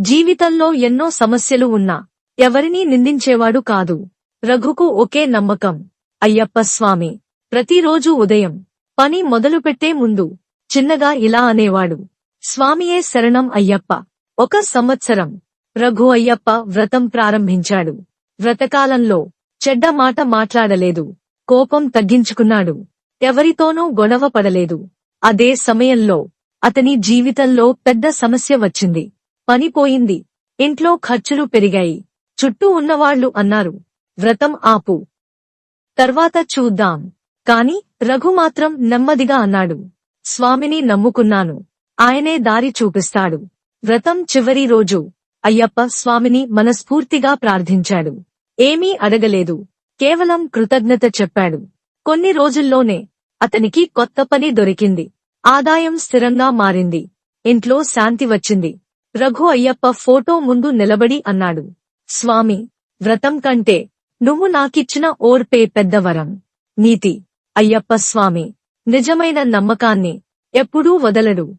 జీవితంలో ఎన్నో సమస్యలు ఉన్నా ఎవరినీ నిందించేవాడు కాదు. రఘుకు ఒకే నమ్మకం. అయ్యప్ప స్వామి. ప్రతిరోజు ఉదయం పని మొదలుపెట్టే ముందు చిన్నగా ఇలా అనేవాడు. స్వామియే శరణం అయ్యప్ప. ఒక సంవత్సరం రఘు అయ్యప్ప వ్రతం ప్రారంభించాడు. వ్రతకాలంలో చెడ్డ మాట మాట్లాడలేదు. కోపం తగ్గించుకున్నాడు. ఎవరితోనూ గొడవ పడలేదు. అదే సమయంలో అతని జీవితంలో పెద్ద సమస్య వచ్చింది. పనిపోయింది. ఇంట్లో ఖర్చులు పెరిగాయి. చుట్టూ ఉన్నవాళ్ళు అన్నారు. వ్రతం ఆపు. తర్వాత చూద్దాం. కాని రఘు మాత్రం నెమ్మదిగా అన్నాడు. స్వామిని నమ్ముకున్నాను. ఆయనే దారి చూపిస్తాడు. వ్రతం చివరి రోజు. అయ్యప్ప స్వామిని మనస్ఫూర్తిగా ప్రార్థించాడు. ఏమీ అడగలేదు. కేవలం కృతజ్ఞత చెప్పాడు. కొన్ని రోజుల్లోనే అతనికి కొత్త పని దొరికింది. ఆదాయం స్థిరంగా మారింది. ఇంట్లో శాంతి వచ్చింది. రఘు అయ్యప్ప ఫోటో ముందు నిలబడి అన్నాడు. స్వామి వ్రతం కంటే నువ్వు నాకిచ్చిన ఓర్పే పెద్దవరం నీతి. అయ్యప్ప స్వామి నిజమైన నమ్మకాన్ని ఎప్పుడూ వదలడు.